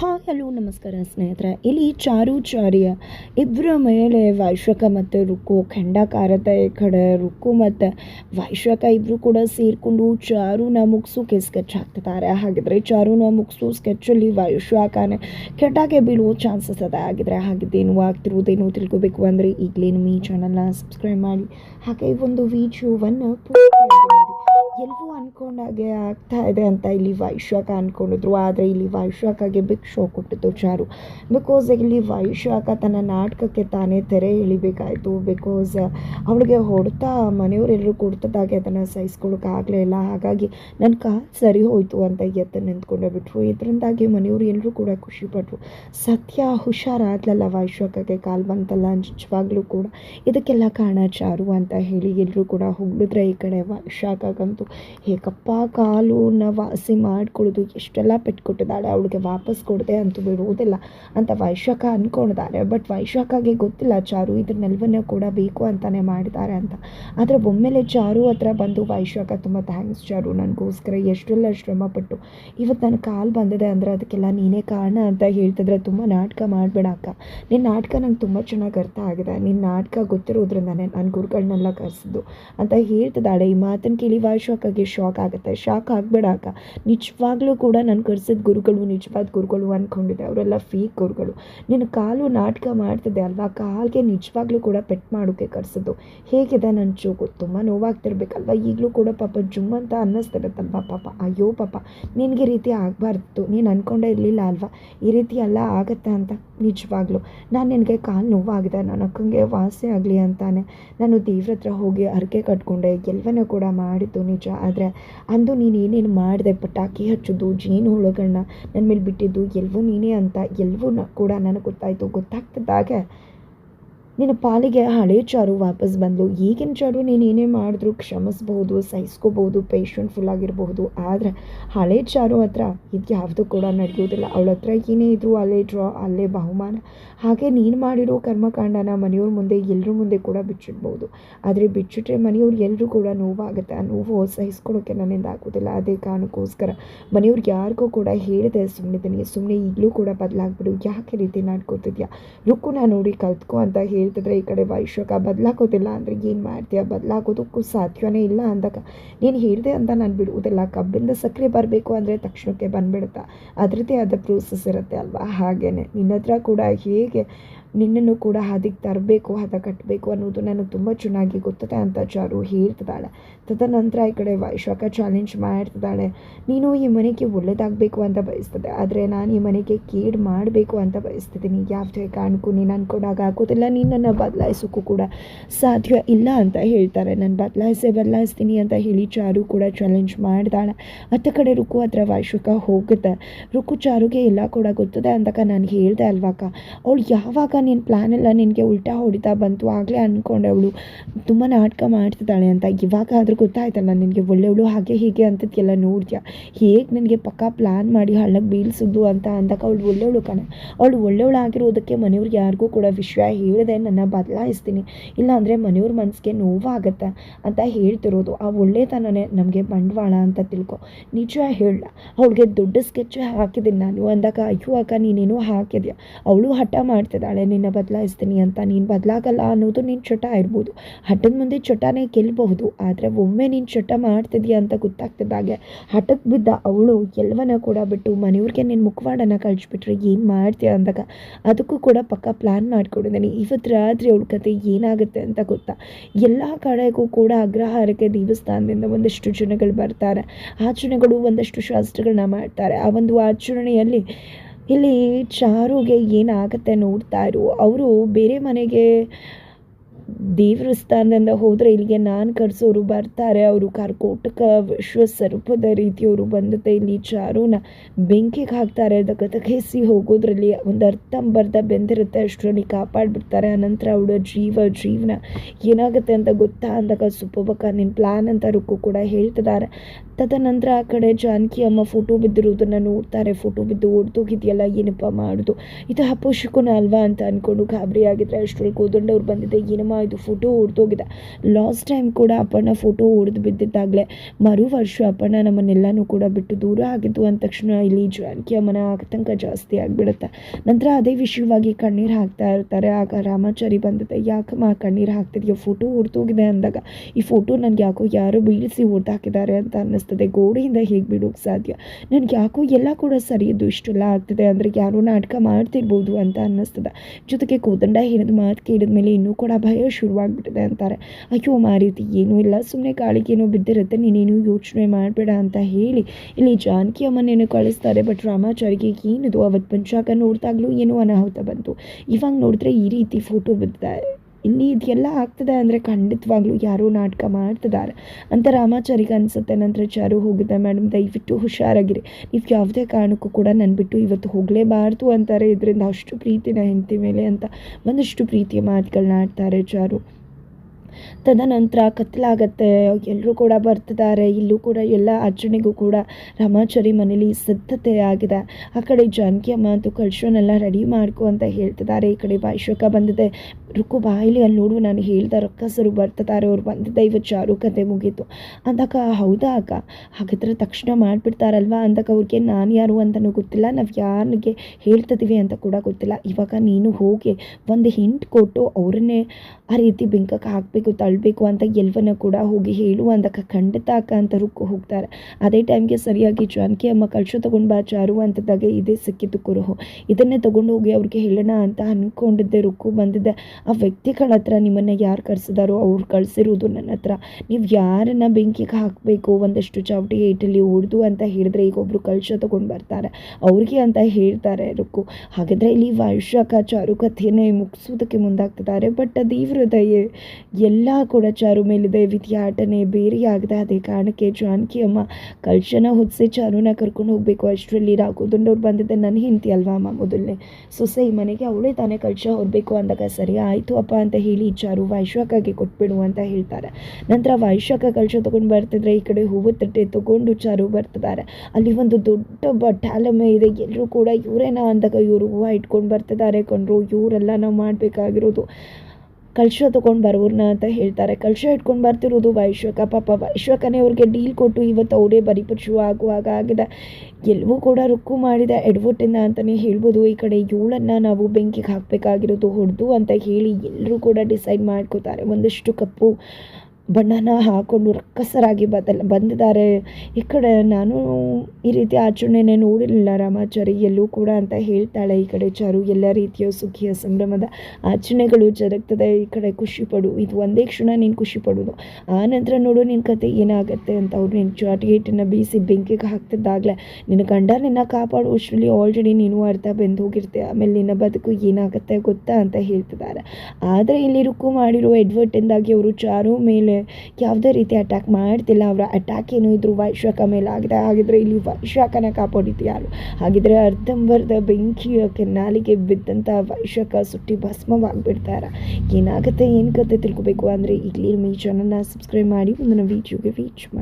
Hi hello, ನಮಸ್ಕಾರ ಸ್ನೇಹಿತರೆ. ಇಲ್ಲಿ ಚಾರು ಚಾರ್ಯ ಇಬ್ಬರ ಮೇಲೆ ವೈಶ್ವಕ ಮತ್ತು ರುಕ್ಕು, ಖಂಡಕಾರತ ಈ ಕಡೆ ರುಕ್ಕು ಮತ್ತು ವೈಶ್ವಕ ಇಬ್ಬರು ಕೂಡ ಸೇರಿಕೊಂಡು ಚಾರುನ ಮುಗಿಸೋಕೆ ಸ್ಕೆಚ್ ಹಾಕ್ತಿದ್ದಾರೆ. ಹಾಗಿದ್ರೆ ಚಾರುನ ಮುಗಿಸೋ ಸ್ಕೆಚ್ಚಲ್ಲಿ ವೈಶ್ವಕನೇ ಕೆಟ್ಟಾಗೆ ಬೀಳುವ ಚಾನ್ಸಸ್ ಅದ. ಆಗಿದ್ರೆ ಹಾಗಿದ್ದೇನು ಆಗ್ತಿರುವುದೇನು ತಿಳ್ಕೊಬೇಕು ಅಂದರೆ ಈಗಲೇ ನಮ್ಮ ಈ ಚಾನಲ್ನ ಸಬ್ಸ್ಕ್ರೈಬ್ ಮಾಡಿ. ಹಾಗೆ ಈ ಒಂದು ವಿಡಿಯೋವನ್ನು ಪೂರ್ತಿಯಾಗಿ ಅಂದ್ಕೊಂಡಾಗೆ ಆಗ್ತಾ ಇದೆ ಅಂತ ಇಲ್ಲಿ ವೈಶಾಖ ಅಂದ್ಕೊಂಡಿದ್ರು ಆದರೆ ಇಲ್ಲಿ ವೈಶಾಖಗೆ ಬಿಗ್ ಶೋ ಕೊಟ್ಟಿದ್ದು ಚಾರು. ಬಿಕಾಸ್ ಇಲ್ಲಿ ವೈಶಾಖ ತನ್ನ ನಾಟಕಕ್ಕೆ ತಾನೇ ತೆರೆ ಇಳಿಬೇಕಾಯಿತು ಬಿಕಾಸ್ ಅವಳಿಗೆ ಹೊಡ್ತಾ ಮನೆಯವರೆಲ್ಲರೂ ಕೊಡ್ತದಾಗೆ ಅದನ್ನು ಸಹಿಸ್ಕೊಳ್ಳೋಕ್ಕಾಗಲೇ ಇಲ್ಲ. ಹಾಗಾಗಿ ನನ್ನ ಕಾಲು ಸರಿ ಹೋಯಿತು ಅಂತ ಎತ್ತ ನಿಂತ್ಕೊಂಡೇ ಬಿಟ್ಟರು ಇದರಿಂದಾಗಿ ಮನೆಯವರು ಎಲ್ಲರೂ ಕೂಡ ಖುಷಿಪಟ್ಟರು ಸತ್ಯ ಹುಷಾರಾದ್ಲಲ್ಲ ವೈಶಾಖಕ್ಕೆ ಕಾಲು ಬಂತಲ್ಲ ನಿಜವಾಗ್ಲೂ ಕೂಡ. ಇದಕ್ಕೆಲ್ಲ ಕಾರಣ ಚಾರು ಅಂತ ಹೇಳಿ ಎಲ್ಲರೂ ಕೂಡ ಹೊಗಳಿದ್ರೆ ಈ ಕಡೆ ವೈಶಾಖಗಂತೂ ಹೇಗಪ್ಪ ಕಾಲುನ ವಾಸಿ ಮಾಡ್ಕೊಳ್ಳೋದು ಎಷ್ಟೆಲ್ಲ ಪೆಟ್ಟು ಕೊಟ್ಟಿದ್ದಾಳೆ ಅವಳಿಗೆ ವಾಪಸ್ ಕೊಡದೆ ಅಂತೂ ಬಿಡುವುದಿಲ್ಲ ಅಂತ ವೈಶಾಖ ಅಂದ್ಕೊಂಡಿದ್ದಾರೆ ಬಟ್ ವೈಶಾಖಗೆ ಗೊತ್ತಿಲ್ಲ, ಚಾರು ಇದ್ರ ನೆಲವನ್ನೇ ಕೂಡ ಬೇಕು ಅಂತಲೇ ಮಾಡಿದ್ದಾರೆ ಅಂತ. ಆದರೆ ಒಮ್ಮೆಲೆ ಚಾರು ಹತ್ರ ಬಂದು ವೈಶಾಖ, ತುಂಬ ಥ್ಯಾಂಕ್ಸ್ ಚಾರು, ನನಗೋಸ್ಕರ ಎಷ್ಟೆಲ್ಲ ಶ್ರಮಪಟ್ಟು ಇವತ್ತು ನನ್ನ ಕಾಲು ಬಂದಿದೆ ಅಂದರೆ ಅದಕ್ಕೆಲ್ಲ ನೀನೇ ಕಾರಣ ಅಂತ ಹೇಳ್ತಿದ್ರೆ ತುಂಬ ನಾಟಕ ಮಾಡಬೇಡ ಅಕ್ಕ. ನಿನ್ನ ನಾಟಕ ನಂಗೆ ತುಂಬ ಚೆನ್ನಾಗಿ ಅರ್ಥ ಆಗಿದೆ. ನಿನ್ನ ನಾಟಕ ಗೊತ್ತಿರೋದ್ರಿಂದಾನೆ ನಾನು ಗುರುಗಳನ್ನೆಲ್ಲ ಕರೆಸಿದ್ದು ಅಂತ ಹೇಳ್ತಿದ್ದಾಳೆ. ಈ ಮಾತನ್ನು ಕೇಳಿ ವೈಶ್ವಕಗೆ ಶಾಕ್ ಆಗುತ್ತೆ. ಶಾಕ್ ಆಗಬೇಡ ಅಕ್ಕ ನಿಜವಾಗ್ಲೂ ಕೂಡ ನಾನು ಕರೆಸಿದ ಗುರುಗಳು, ನಿಜವಾದ ಗುರುಗಳು ಅಂದ್ಕೊಂಡಿದ್ದೆ ಅವರೆಲ್ಲ ಫೀಕ್ ಗುರುಗಳು. ನಿನ್ನ ಕಾಲು ನಾಟಕ ಮಾಡ್ತಿದ್ದೆ ಅಲ್ವಾ? ಕಾಲಿಗೆ ನಿಜವಾಗ್ಲೂ ಕೂಡ ಪೆಟ್ ಮಾಡೋಕ್ಕೆ ಕರೆಸಿದ್ದು. ಹೇಗಿದೆ ನನ್ನ ಚೋಕು ತುಂಬ ನೋವಾಗ್ತಿರ್ಬೇಕಲ್ವ? ಈಗಲೂ ಕೂಡ ಪಾಪ ಜುಮ್ ಅಂತ ಅನ್ನಿಸ್ತಿರುತ್ತಲ್ವ ಪಾಪ? ಅಯ್ಯೋ ಪಾಪ. ನಿನಗೆ ಈ ರೀತಿ ಆಗಬಾರ್ದು. ನೀನು ಅಂದ್ಕೊಂಡೇ ಇರಲಿಲ್ಲ ಅಲ್ವಾ? ಈ ರೀತಿ ಎಲ್ಲ ಆಗುತ್ತೆ ಅಂತ ನಿಜವಾಗ್ಲೂ. ನಾನು ನಿನಗೆ ಕಾಲು ನೋವಾಗಿದೆ. ನನ್ನ ಅಕ್ಕಂಗೆ ವಾಸಿ ಆಗಲಿ ಅಂತಾನೆ. ನಾನು ದೇವ್ರ ಹತ್ರ ಹೋಗಿ ಹರಕೆ ಕಟ್ಕೊಂಡೆ. ಎಲ್ಲವನ್ನೂ ಕೂಡ ಮಾಡಿದ್ದು ನಿಜ ಆದರೆ ಅಂದು ನೀನು ಏನೇನು ಮಾಡಿದೆ ಪಟಾಕಿ ಹಚ್ಚೋದು, ಜೇನು ಹುಳುಗಳನ್ನ ನನ್ನ ಮೇಲೆ ಬಿಟ್ಟಿದ್ದು, ಎಲ್ಲವೂ ನೀನೇ ಅಂತ, ಎಲ್ಲವೂ ಕೂಡ ನನಗೆ ಗೊತ್ತಾಯಿತು. ಗೊತ್ತಾಗ್ತಿದ್ದಾಗೆ ನಿನ್ನ ಪಾಲಿಗೆ ಹಳೆ ಚಾರು ವಾಪಸ್ ಬಂದು ಈಗಿನ ಚಾರು ನೀನು ಏನೇ ಮಾಡಿದ್ರು ಕ್ಷಮಿಸ್ಬಹುದು, ಸಹಿಸ್ಕೋಬಹುದು ಪೇಷಂಟ್ಫುಲ್ ಆಗಿರಬಹುದು. ಆದರೆ ಹಳೆ ಚಾರು ಹತ್ರ ಇದು ಯಾವುದೂ ಕೂಡ ನಡೆಯೋದಿಲ್ಲ ಅವಳ ಹತ್ರ ಏನೇ ಇದ್ರು ಅಲ್ಲೇ ಡ್ರಾ ಅಲ್ಲೇ ಬಹುಮಾನ. ಹಾಗೆ ನೀನು ಮಾಡಿರೋ ಕರ್ಮಕಾಂಡನ ಮನೆಯವ್ರ ಮುಂದೆ ಎಲ್ಲರ ಮುಂದೆ ಕೂಡ ಬಿಚ್ಚಿಡ್ಬೋದು. ಆದರೆ ಬಿಚ್ಚಿಟ್ರೆ ಮನೆಯವ್ರು ಎಲ್ಲರೂ ಕೂಡ ನೋವಾಗುತ್ತೆ. ಆ ನೋವು ಸಹಿಸ್ಕೊಳ್ಳೋಕ್ಕೆ ನನ್ನಿಂದ ಆಗೋದಿಲ್ಲ. ಅದೇ ಕಾರಣಕ್ಕೋಸ್ಕರ ಮನೆಯವ್ರಿಗೆ ಯಾರಿಗೂ ಕೂಡ ಹೇಳಿದೆ ಸುಮ್ಮನಿದ್ದೀನಿ ಸುಮ್ಮನೆ ಈಗಲೂ ಕೂಡ ಬದಲಾಗ್ಬಿಡು. ಯಾಕೆ ರೀತಿ ನಾಡ್ಕೋತಿದ್ಯಾ? ರುಕ್ಕುನ ನೋಡಿ ಕಲ್ತ್ಕೊ ಅಂತ ಹೇಳ್ತಿದ್ರೆ ಈ ಕಡೆ ವೈಶ್ವಕ ಬದಲಾಗೋದಿಲ್ಲ ಅಂದರೆ ಏನು ಮಾಡ್ತೀಯ? ಬದಲಾಗೋದಕ್ಕೂ ಸಾಧ್ಯವೇ ಇಲ್ಲ ಅಂದಾಗ ನೀನು ಹೇಳಿದೆ ಅಂತ ನಾನು ಬಿಡುವುದಿಲ್ಲ. ಕಬ್ಬಿಂದ ಸಕ್ಕರೆ ಬರಬೇಕು ಅಂದರೆ ತಕ್ಷಣಕ್ಕೆ ಬಂದುಬಿಡುತ್ತಾ. ಅದರದ್ದೇ ಆದ ಪ್ರೋಸೆಸ್ ಇರುತ್ತೆ ಅಲ್ವಾ? ಹಾಗೇನೆ ನಿನ್ನ ಹತ್ರ ಕೂಡ ಹೇಗೆ ನಿನ್ನನ್ನು ಕೂಡ ಹಾದಿಗೆ ತರಬೇಕು, ಹದ ಕಟ್ಟಬೇಕು ಅನ್ನೋದು ನನಗೆ ತುಂಬ ಚೆನ್ನಾಗಿ ಗೊತ್ತದೆ ಅಂತ ಚಾರು ಹೇಳ್ತಿದ್ದಾಳೆ. ತದನಂತರ ಈ ಕಡೆ ವೈಶ್ವಕ ಚಾಲೆಂಜ್ ಮಾಡ್ತಿದ್ದಾಳೆ. ನೀನು ಈ ಮನೆಗೆ ಒಳ್ಳೇದಾಗಬೇಕು ಅಂತ ಬಯಸ್ತದೆ, ಆದರೆ ನಾನು ಈ ಮನೆಗೆ ಕೇಡ್ ಮಾಡಬೇಕು ಅಂತ ಬಯಸ್ತಿದ್ದೀನಿ. ಯಾವುದೇ ಕಾರಣಕ್ಕೂ ನೀನು ಅನ್ಕೊಂಡಾಗ ಆಗೋದಿಲ್ಲ, ನಿನ್ನನ್ನು ಬದಲಾಯಿಸೋಕ್ಕೂ ಕೂಡ ಸಾಧ್ಯ ಇಲ್ಲ ಅಂತ ಹೇಳ್ತಾರೆ. ನಾನು ಬದಲಾಯಿಸೇ ಬದಲಾಯಿಸ್ತೀನಿ ಅಂತ ಹೇಳಿ ಚಾರು ಕೂಡ ಚಾಲೆಂಜ್ ಮಾಡ್ತಾಳೆ ಅತ್ತ ಕಡೆ ರುಕು ಹತ್ರ ವೈಶ್ವಕ ಹೋಗುತ್ತೆ. ರುಕು ಚಾರುಗೆ ಎಲ್ಲ ಕೂಡ ಗೊತ್ತದೆ ಅಂತಕ ನಾನು ಹೇಳಿದೆ ಅಲ್ವಾಕ ಅವಳು ಯಾವಾಗ ನಿನ್ನ ಪ್ಲ್ಯಾನ್ ಎಲ್ಲ ನಿನಗೆ ಉಲ್ಟಾ ಹೊಡಿತಾ ಬಂತು, ಆಗಲೇ ಅಂದ್ಕೊಂಡೆ ಅವಳು. ತುಂಬ ನಾಟಕ ಮಾಡ್ತಿದ್ದಾಳೆ ಅಂತ. ಇವಾಗ ಆದರೂ ಗೊತ್ತಾಯ್ತಲ್ಲ ನಿನಗೆ ಒಳ್ಳೆಯವಳು ಹಾಗೆ ಹೀಗೆ ಅಂತದಕ್ಕೆಲ್ಲ ನೋಡ್ತೀಯ ಹೇಗೆ ನನಗೆ ಪಕ್ಕ ಪ್ಲ್ಯಾನ್ ಮಾಡಿ ಹಳ್ಳಕ್ಕೆ ಬೀಳ್ಸಿದ್ದು ಅಂತ ಅಂದಾಗ ಅವಳು ಒಳ್ಳೆಯವಳು ಕಣ. ಅವಳು ಒಳ್ಳೆಯವಳು ಆಗಿರೋದಕ್ಕೆ ಮನೆಯವ್ರಿಗೆ ಯಾರಿಗೂ ಕೂಡ ವಿಷಯ ಹೇಳಿದೆ ನನ್ನ ಬದಲಾಯಿಸ್ತೀನಿ. ಇಲ್ಲಾಂದರೆ ಮನೆಯವ್ರ ಮನಸ್ಸಿಗೆ ನೋವಾಗುತ್ತೆ ಅಂತ ಹೇಳ್ತಿರೋದು. ಆ ಒಳ್ಳೆತನನೇ ನಮಗೆ ಬಂಡವಾಳ ಅಂತ ತಿಳ್ಕೊ. ನಿಜ ಹೇಳ, ಅವಳಿಗೆ ದೊಡ್ಡ ಸ್ಕೆಚ್ ಹಾಕಿದ್ದೀನಿ ನಾನು. ಅಂದಾಗ, ಅಯ್ಯೋ ಅಕ್ಕ, ನೀನೇನೋ ಹಾಕಿದ್ಯಾ? ಅವಳು ಹಠ ಮಾಡ್ತಿದ್ದಾಳೆ. ನಿನ್ನ ಬದಲಾಯಿಸ್ತೀನಿ ಅಂತ ನೀನು ಬದಲಾಗಲ್ಲ ಅನ್ನೋದು ನಿನ್ನ ಚಟ ಇರ್ಬೋದು. ಹಠದ ಮುಂದೆ ಚಟನೇ ಗೆಲ್ಲಬಹುದು ಆದರೆ ಒಮ್ಮೆ ನೀನು ಚಟ ಮಾಡ್ತಿದ್ಯಾ ಅಂತ ಗೊತ್ತಾಗ್ತಿದ್ದಾಗೆ ಹಠಕ್ಕೆ ಬಿದ್ದ ಅವಳು ಎಲ್ಲವನ್ನ ಕೂಡ ಬಿಟ್ಟು ಮನೆಯವ್ರಿಗೆ ನಿನ್ನ ಮುಖವಾಡನ ಕಳಿಸ್ಬಿಟ್ರೆ ಏನು ಮಾಡ್ತೀಯ ಅಂದಾಗ ಅದಕ್ಕೂ ಕೂಡ ಪಕ್ಕ ಪ್ಲ್ಯಾನ್ ಮಾಡ್ಕೊಂಡಿದ್ದೀನಿ. ಇವತ್ತು ರಾತ್ರಿ ಅವಳ ಕತೆ ಏನಾಗುತ್ತೆ ಅಂತ ಗೊತ್ತಾ? ಎಲ್ಲ ಕಡೆಗೂ ಕೂಡ ಅಗ್ರಹಾರಕ್ಕೆ ದೇವಸ್ಥಾನದಿಂದ ಒಂದಷ್ಟು ಜನಗಳು ಬರ್ತಾರೆ. ಆಚರಣೆಗಳು ಒಂದಷ್ಟು ಶಾಸ್ತ್ರಗಳನ್ನ ಮಾಡ್ತಾರೆ. ಆ ಒಂದು ಆಚರಣೆಯಲ್ಲಿ ಇಲ್ಲಿ ಚಾರುಗೆ ಏನಾಗುತ್ತೆ ನೋಡ್ತಾ ಇರು. ಅವರು ಬೇರೆ ಮನೆಗೆ ದೇವ್ರ ಸ್ಥಾನದಿಂದ ಹೋದರೆ ಇಲ್ಲಿಗೆ ನಾನು ಕರೆಸೋರು ಬರ್ತಾರೆ. ಅವರು ಕರ್ಕೋಟಕ ವಿಶ್ವ ಸ್ವರೂಪದ ರೀತಿಯವರು ಬಂದತೆ. ಇಲ್ಲಿ ಚಾರೂನ ಬೆಂಕಿಗೆ ಹಾಕ್ತಾರೆ. ಅದಕ್ಕೆ ತಗಿಸಿ ಹೋಗೋದ್ರಲ್ಲಿ ಒಂದು ಅರ್ಥಂಬರ್ಧ ಬೆಂದಿರುತ್ತೆ. ಅಷ್ಟರಲ್ಲಿ ಕಾಪಾಡಿಬಿಡ್ತಾರೆ. ಅನಂತರ ಅವಳ ಜೀವ, ಜೀವನ ಏನಾಗುತ್ತೆ ಅಂತ ಗೊತ್ತಾ? ಅಂದಾಗ ಸುಪ್ಪಬಕ್ಕ ನಿನ್ನ ಪ್ಲ್ಯಾನ್ ಅಂತ ರುಕ್ಕು ಕೂಡ ಹೇಳ್ತಿದ್ದಾರೆ. ತದನಂತರ ಆ ಕಡೆ ಜಾನಕಿ ಅಮ್ಮ ಫೋಟೋ ಬಿದ್ದಿರೋದನ್ನು ನೋಡ್ತಾರೆ. ಫೋಟೋ ಬಿದ್ದು ಓಡ್ತೋಗಿದೆಯಲ್ಲ ಏನಪ್ಪ ಮಾಡೋದು? ಇದು ಅಪೋಷಕನ ಅಲ್ವಾ ಅಂತ ಅಂದ್ಕೊಂಡು ಗಾಬರಿ ಆಗಿದ್ರೆ ಅಷ್ಟರಲ್ಲಿ ಕೋದಂಡವ್ರು ಬಂದಿದ್ದೆ. ಏನಮ್ಮ ಇದು ಫೋಟೋ ಹೊಡೆದೋಗಿದೆ ಲಾಸ್ಟ್ ಟೈಮ್ ಕೂಡ ಅಪ್ಪಣ್ಣ ಫೋಟೋ ಹೊಡೆದು ಬಿದ್ದಿದ್ದಾಗಲೇ ಮರು ವರ್ಷ ಅಪ್ಪಣ್ಣ ನಮ್ಮನ್ನೆಲ್ಲನೂ ಕೂಡ ಬಿಟ್ಟು ದೂರ ಆಗಿದ್ದು ಅಂದ ತಕ್ಷಣ ಇಲ್ಲಿ ಜಾನಕಿ ಅಮ್ಮನ ಆತಂಕ ಜಾಸ್ತಿ ಆಗಿಬಿಡುತ್ತೆ. ನಂತರ ಅದೇ ವಿಷಯವಾಗಿ ಕಣ್ಣೀರು ಹಾಕ್ತಾ ಇರ್ತಾರೆ. ಆಗ ರಾಮಾಚಾರಿ ಬಂದಿದೆ. ಯಾಕಮ್ಮ ಕಣ್ಣೀರು ಹಾಕ್ತಿದೆಯೋ? ಫೋಟೋ ಹೊಡೆದೋಗಿದೆ ಅಂದಾಗ ಈ ಫೋಟೋ ನನಗೆ ಯಾಕೋ ಯಾರೋ ಬೀಳಿಸಿ ಹೊಡೆದಾಕಿದ್ದಾರೆ ಅಂತ ಅನ್ನಿಸ್ತದೆ. ಗೋಡೆಯಿಂದ ಹೇಗೆ ಬಿಡೋಕೆ ಸಾಧ್ಯ? ನನಗೆ ಯಾಕೋ ಎಲ್ಲ ಕೂಡ ಸರಿಯದು ಇಷ್ಟೆಲ್ಲ ಆಗ್ತಿದೆ. ಅಂದರೆ ಯಾರೋ ನಾಟಕ ಮಾಡ್ತಿರ್ಬೋದು ಅಂತ ಅನ್ನಿಸ್ತದೆ. ಜೊತೆಗೆ ಕೋದಂಡ ಹಿಡಿದು ಮಾತು ಕೇಳಿದ ಮೇಲೆ ಇನ್ನೂ ಕೂಡ ಭಯ ಶುರುವಾಗ್ಬಿಟ್ಟಿದೆ ಅಂತಾರೆ. ಅಯ್ಯೋ ಮಾರೀತಿ ಏನೂ ಇಲ್ಲ. ಸುಮ್ಮನೆ ಕಾಳಿಗೇನೋ ಬಿದ್ದಿರುತ್ತೆ. ನೀನೇನು ಯೋಚನೆ ಮಾಡಬೇಡ ಅಂತ ಹೇಳಿ ಇಲ್ಲಿ ಜಾನಕಿ ಅಮ್ಮನೇನು ಕಳಿಸ್ತಾರೆ. ಬಟ್ ರಾಮಾಚಾರಿಗೆ ಏನಿದು? ಅವತ್ತು ಪಂಚಾಕ ನೋಡಿದಾಗಲೂ ಏನೋ ಅನಾಹುತ ಬಂತು. ಇವಾಗ ನೋಡಿದ್ರೆ ಈ ರೀತಿ ಫೋಟೋ ಬಿದ್ದಿದೆ ಇಲ್ಲಿ ಇದೆಲ್ಲ ಆಗ್ತದೆ ಅಂದರೆ ಖಂಡಿತವಾಗ್ಲೂ ಯಾರೂ ನಾಟಕ ಮಾಡ್ತಿದ್ದಾರೆ. ಅಂತ ರಾಮಾಚಾರಿಗೆ ಅನಿಸುತ್ತೆ. ನಂತರ ಚಾರು ಹೋಗಿದೆ. ಮೇಡಮ್, ದಯವಿಟ್ಟು ಹುಷಾರಾಗಿರಿ. ನೀವು ಯಾವುದೇ ಕಾರಣಕ್ಕೂ ಕೂಡ ನನ್ನ ಬಿಟ್ಟು ಇವತ್ತು ಹೋಗಲೇಬಾರ್ದು ಅಂತಾರೆ. ಇದರಿಂದ ಅಷ್ಟು ಪ್ರೀತಿನ ಹೆಂಡತಿ ಮೇಲೆ ಅಂತ ಒಂದಷ್ಟು ಪ್ರೀತಿಯ ಮಾತುಗಳನ್ನ ಆಡ್ತಾರೆ ಚಾರು. ತದನಂತರ ಕತ್ತಲಾಗತ್ತೆ. ಎಲ್ಲರೂ ಕೂಡ ಬರ್ತಿದ್ದಾರೆ. ಇಲ್ಲೂ ಕೂಡ ಎಲ್ಲ ಅರ್ಜುನಿಗೂ ಕೂಡ ರಾಮಾಚಾರಿ ಮನೇಲಿ ಸಿದ್ಧತೆ ಆಗಿದೆ. ಆ ಕಡೆ ಜಾನಕಿ ಅಮ್ಮ ಅಂತೂ ಕಳ್ಸೋನೆಲ್ಲ ರೆಡಿ ಮಾಡ್ಕೊ ಅಂತ ಹೇಳ್ತಿದ್ದಾರೆ. ಈ ಕಡೆ ಬಾಯಿಶೋಕ ಬಂದಿದೆ. ರುಕ್ಕು ಬಾಯಿಲಿ ಅಲ್ಲಿ ನೋಡು, ನಾನು ಹೇಳ್ದ ರೊಕ್ಕಸರು ಬರ್ತಿದ್ದಾರೆ. ಅವ್ರು ಬಂದಿದ್ದೆ ಇವತ್ತು ಚಾರು ಕತೆ ಮುಗೀತು. ಅಂದಾಗ, ಹೌದಾ ಅಕ್ಕ? ಹಾಗಿದ್ರೆ ತಕ್ಷಣ ಮಾಡಿಬಿಡ್ತಾರಲ್ವಾ? ಅಂದಾಗ ಅವ್ರಿಗೆ ನಾನು ಯಾರು ಅಂತಲೂ ಗೊತ್ತಿಲ್ಲ. ನಾವು ಯಾರಿಗೆ ಹೇಳ್ತಿದ್ದೀವಿ ಅಂತ ಕೂಡ ಗೊತ್ತಿಲ್ಲ. ಇವಾಗ ನೀನು ಹೋಗಿ ಒಂದು ಹಿಂಟ್ ಕೊಟ್ಟು ಅವರನ್ನೇ ಆ ರೀತಿ ಬೆಂಕಕ್ಕೆ ಹಾಕಬೇಕು. ತಳ್ಳಬೇಕು ಅಂತ ಎಲ್ವನ ಕೂಡ ಹೋಗಿ ಹೇಳು ಅಂದಕ್ಕೆ ಖಂಡಿತ ಅಕ್ಕ ಅಂತ ರುಕ್ಕು ಹೋಗ್ತಾರೆ. ಅದೇ ಟೈಮ್ಗೆ ಸರಿಯಾಗಿ ಜಾನಕಿ ಅಮ್ಮ ಕಳ್ಸೋ ತೊಗೊಂಡು ಬಾ ಚಾರು ಅಂತದಾಗ ಇದೇ ಸಿಕ್ಕಿತ್ತು ಕುರುಹು. ಇದನ್ನೇ ತಗೊಂಡು ಹೋಗಿ ಅವ್ರಿಗೆ ಹೇಳೋಣ ಅಂತ ಅಂದ್ಕೊಂಡಿದ್ದೆ ರುಕ್ಕು ಬಂದಿದ್ದೆ. ಆ ವ್ಯಕ್ತಿಗಳ ಹತ್ರ ನಿಮ್ಮನ್ನು ಯಾರು ಕರೆಸಿದಾರೋ ಅವ್ರು ಕಳಿಸಿರೋದು ನನ್ನ ಹತ್ರ. ನೀವು ಯಾರನ್ನ ಬೆಂಕಿಗೆ ಹಾಕಬೇಕು? ಒಂದಷ್ಟು ಚಾವಟಿ ಇಟ್ಟಲ್ಲಿ ಹೊಡೆದು ಅಂತ ಹೇಳಿದ್ರೆ ಈಗ ಒಬ್ಬರು ಕಳ್ಸ ತಗೊಂಡು ಬರ್ತಾರೆ. ಅವ್ರಿಗೆ ಅಂತ ಹೇಳ್ತಾರೆ ರುಕ್ಕು. ಹಾಗಾದರೆ ಇಲ್ಲಿ ವರ್ಷಕ ಚಾರು ಕಥೆಯನ್ನೇ ಮುಗಿಸೋದಕ್ಕೆ ಮುಂದಾಗ್ತಿದ್ದಾರೆ. ಬಟ್ ದೇವ್ರ ದಯೆ ಹೃದಯ ಎಲ್ಲ ಕೂಡ ಚಾರು ಮೇಲಿದೆ. ವಿದ್ಯಾಟನೆ ಬೇರೆ ಆಗದೆ ಅದೇ ಕಾರಣಕ್ಕೆ ಜಾನಕಿ ಅಮ್ಮ ಕಲ್ಶನ ಹೊದಿಸಿ ಚಾರುನ ಕರ್ಕೊಂಡು ಹೋಗಬೇಕು. ಅಷ್ಟರಲ್ಲಿ ರಾಘೋದಂಡವ್ರು ಬಂದಿದ್ದೆ ನನ್ನ ಹೆಂಡತಿ ಅಲ್ವಾ ಅಮ್ಮ ಮೊದಲನೇ? ಸೊಸೆ ಈ ಮನೆಗೆ ಅವಳೇ ತಾನೇ ಕಲ್ಶ ಹೊರಬೇಕು ಅಂದಾಗ ಸರಿ ಆಯಿತು ಅಪ್ಪ ಅಂತ ಹೇಳಿ ಚಾರು ವೈಶಾಖಗೆ ಕೊಟ್ಬಿಡು ಅಂತ ಹೇಳ್ತಾರೆ. ನಂತರ ವೈಶಾಖ ಕಲ್ಶ ತೊಗೊಂಡು ಬರ್ತಿದ್ರೆ ಈ ಕಡೆ ಹೂವು ತಟ್ಟೆ ತೊಗೊಂಡು ಚಾರು ಬರ್ತಿದ್ದಾರೆ. ಅಲ್ಲಿ ಒಂದು ದೊಡ್ಡ ಬಟ್ಟಾಲಮೆ ಇದೆ. ಎಲ್ಲರೂ ಕೂಡ ಇವರೇನ ಅಂದಾಗ ಇವರು ಹೂವು ಇಟ್ಕೊಂಡು ಬರ್ತಿದ್ದಾರೆ ಕೊಂಡ್ರು ಇವರೆಲ್ಲ ನಾವು ಮಾಡಬೇಕಾಗಿರೋದು. ಕಳಶ ತೊಗೊಂಡು ಬರೋರ್ನ ಅಂತ ಹೇಳ್ತಾರೆ. ಕಳಶ ಇಟ್ಕೊಂಡು ಬರ್ತಿರೋದು ವೈಶ್ವಕ, ಪಾಪ ವೈಶ್ವಕನೇ ಅವ್ರಿಗೆ ಡೀಲ್ ಕೊಟ್ಟು ಇವತ್ತು ಅವರೇ ಬಲಿಪಶು ಆಗುವಾಗ ಆಗಿದೆ. ಎಲ್ಲವೂ ಕೂಡ ರುಕ್ಕು ಮಾಡಿದ ಎಡವಟ್ಟಿಂದ ಅಂತಲೇ ಹೇಳ್ಬೋದು. ಈ ಕಡೆ ಏಳನ್ನು ನಾವು ಬೆಂಕಿಗೆ ಹಾಕಬೇಕಾಗಿರೋದು ಹೊಡೆದು ಅಂತ ಹೇಳಿ ಎಲ್ಲರೂ ಕೂಡ ಡಿಸೈಡ್ ಮಾಡ್ಕೋತಾರೆ. ಒಂದಷ್ಟು ಕಪ್ಪು ಬಣ್ಣನ ಹಾಕೊಂಡು ರಕ್ಕಸರಾಗಿ ಬದಲ್, ಬಂದಿದ್ದಾರೆ. ಈ ಕಡೆ ನಾನು ಈ ರೀತಿ ಆಚರಣೆನೇ ನೋಡಿರಲಿಲ್ಲ. ರಾಮಾಚಾರಿ ಎಲ್ಲೂ ಕೂಡ ಅಂತ ಹೇಳ್ತಾಳೆ ಈ ಕಡೆ ಚಾರು. ಎಲ್ಲ ರೀತಿಯ ಸುಖಿಯ ಸಂಭ್ರಮದ ಆಚರಣೆಗಳು ಜರುಗ್ತದೆ. ಈ ಕಡೆ ಖುಷಿ ಪಡು. ಇದು ಒಂದೇ ಕ್ಷಣ ನೀನು ಖುಷಿ ಪಡೋದು. ಆ ನಂತರ ನೋಡು ನಿನ್ನ ಕತೆ ಏನಾಗುತ್ತೆ ಅಂತ ಅವ್ರು ನಿನ್ನ ಚಾಟಿಗೇಟನ್ನು ಬೀಸಿ ಬೆಂಕಿಗೆ ಹಾಕ್ತಿದ್ದಾಗಲೇ, ನಿನ್ನ ಗಂಡ ನಿನ್ನ ಕಾಪಾಡುವಷ್ಟರಲ್ಲಿ ಆಲ್ರೆಡಿ ನೀನು ಅರ್ಧ ಬೆಂದು ಹೋಗಿರ್ತೀಯ ಆಮೇಲೆ ನಿನ್ನ ಬದುಕು ಏನಾಗುತ್ತೆ ಗೊತ್ತಾ ಅಂತ ಹೇಳ್ತಿದ್ದಾರೆ. ಆದರೆ ಇಲ್ಲಿ ರುಕ್ಕು ಮಾಡಿರೋ ಎಡ್ವರ್ಟಿಂದಾಗಿ ಅವರು ಚಾರು ಮೇಲೆ ಯಾವುದೇ ರೀತಿ ಅಟ್ಯಾಕ್ ಮಾಡ್ತಿಲ್ಲ. ಅವರ ಅಟ್ಯಾಕ್ ಏನು ಇದ್ರು ವೈಶಾಖ ಮೇಲೆ ಆಗಿದೆ. ಹಾಗಿದ್ರೆ ಇಲ್ಲಿ ವೈಶಾಖನ ಕಾಪಾಡಿದ್ದು ಯಾರು? ಹಾಗಿದ್ರೆ ಅರ್ಧಂಬರ್ಧ ಬೆಂಕಿಯ ಕೆನ್ನಾಲಿಗೆ ಬಿದ್ದಂಥ ವೈಶಾಖ ಸುಟ್ಟಿ ಭಸ್ಮವಾಗಿಬಿಡ್ತಾರ. ಏನಾಗುತ್ತೆ, ಏನು ಕತೆ ತಿಳ್ಕೊಬೇಕು ಅಂದರೆ ಈಗಲೇ ಈ ಚಾನಲ್ನ ಸಬ್ಸ್ಕ್ರೈಬ್ ಮಾಡಿ, ಮುಂದಿನ ವೀಡಿಯೋಗೆ ವೀಚ್ ಮಾಡಿ.